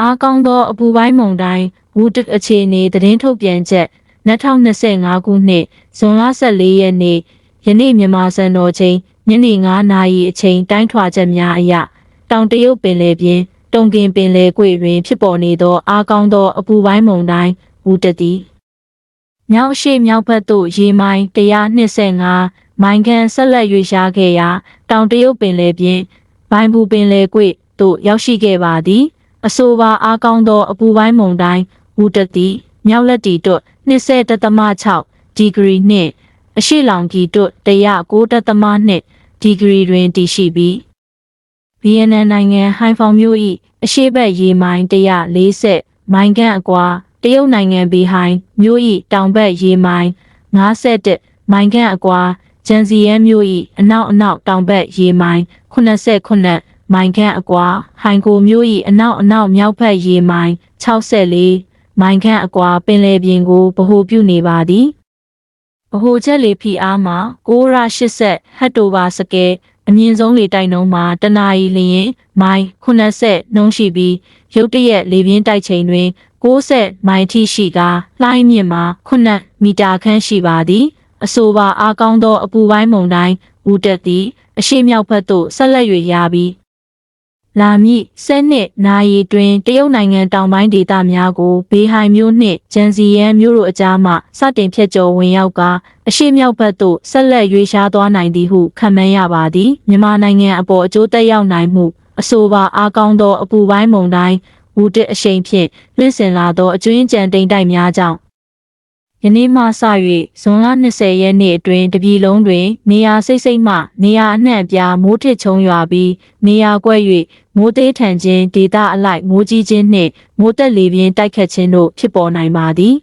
အားကောင်းသောအပူပိုင်းမုန်တိုင်းဝူတစ်အခြေအနေသတင်းထုတ်ပြန်ချက်2025ခုနှစ်ဇွန်လ14ရက်နေ့ယနေ့မြန်မာစံတော်ချိန်ညနေ9နာရီအချိန်တိုင်းထွာချက်များအရတောင်တရုတ်ပင်လယ်ပြင်တုံကင်ပင်လယ်ကွေ့တွင် ဖြစ်ပေါ်နေသောအားကောင်းသောအပူပိုင်းမုန်တိုင်းဝူတစ်သည်မြောက်ရှိမြောက်ဘက်သို့ရေမိုင်125မိုင်ခန့်ဆက်လက်ရွေ့ရှားခဲ့ရာတောင်တရုတ်ပင်လယ်ပြင်ဘိုင်ဘူပင်လယ်ကွေ့သို့ရောက်ရှိခဲ့ပါသည် အဆိုပါအားကောင်းသောအပူပိုင်းမုန်တိုင်းဝူတတိမြောက်လက်တီတွတ်20.6ဒီဂရီနှင့်အရှိလောင်ကီတွတ်109.2ဒီဂရီတွင်တည်ရှိပြီးဗီယက်နမ်နိုင်ငံဟိုင်ဖောင်မြို့၏အရှိဘက်ရေမိုင်140မိုင်ခန့်အကွာတရုတ်နိုင်ငံဘီဟိုင်မြို့၏တောင်ဘက်ရေမိုင်51မိုင်ခန့်အကွာဂျန်စီယန်မြို့၏အနောက်အနောက်တောင်ဘက်ရေမိုင်89 မိုင်ခန့်အကွာဟိုင်ကိုမြို့၏အနောက်အနောက်မြောက်ဘက်ရေမိုင်64မိုင်ခန့်အကွာပင်လယ်ပြင်ကိုဗဟိုပြုနေပါသည်ဗဟိုချက်လေဖီအားမှာ6ရ80ဟက်တိုဘာစကဲအမြင့်ဆုံးလေတိုက်နှုန်းမှာတနအီလျင်မိုင်80နှုန်းရှိပြီးရုတ်တရက်လေပြင်းတိုက်ချိန်တွင်60မိုင်ထိရှိကာလှိုင်းမြင့်မှာ9မီတာခန့်ရှိပါသည် အဆိုပါအားကောင်းသောအပူပိုင်းမုန်တိုင်းဦးတက်သည်အရှိမြောက်ဘက်သို့ဆက်လက်၍ရပြီး လာမည့်ဆယ်နှစ်နာရီတွင်တရုတ်နိုင်ငံတောင်ပိုင်းဒေသများကိုဘေးဟိုင်မြို့နှင့်ဂျန်စီယန်မြို့တို့အကြားမှစတင်ဖြတ်ကျော်ဝင်ရောက်ကာအရှိမြောက်ဘက်သို့ဆက်လက်ရွေ့ရှားသွားနိုင်သည်ဟုခန့်မှန်းရပါသည်မြန်မာနိုင်ငံအပေါ်အကျိုးသက်ရောက်နိုင်မှုအဆိုပါအားကောင်းသောအပူပိုင်းမုန်တိုင်းဝူတစ်အရှိန်ဖြင့်လွင့်စင်လာသောအကျွင်းကြံတိမ်တိုက်များကြောင့် ယနေ့မှစ၍ဇွန်လ20ရက်နေ့အတွင်းတပြည်လုံးတွင် နေရာစိတ်စိတ်မှ နေရာအနှံ့အပြားမိုးထစ်ချုံရွာပြီးနေရာကွက်၍မိုးသေးထန်ခြင်းဒေသအလိုက်မိုးကြီးခြင်းနှင့်မိုးတက်လေပြင်းတိုက်ခတ်ခြင်းတို့ဖြစ်ပေါ်နိုင်ပါသည်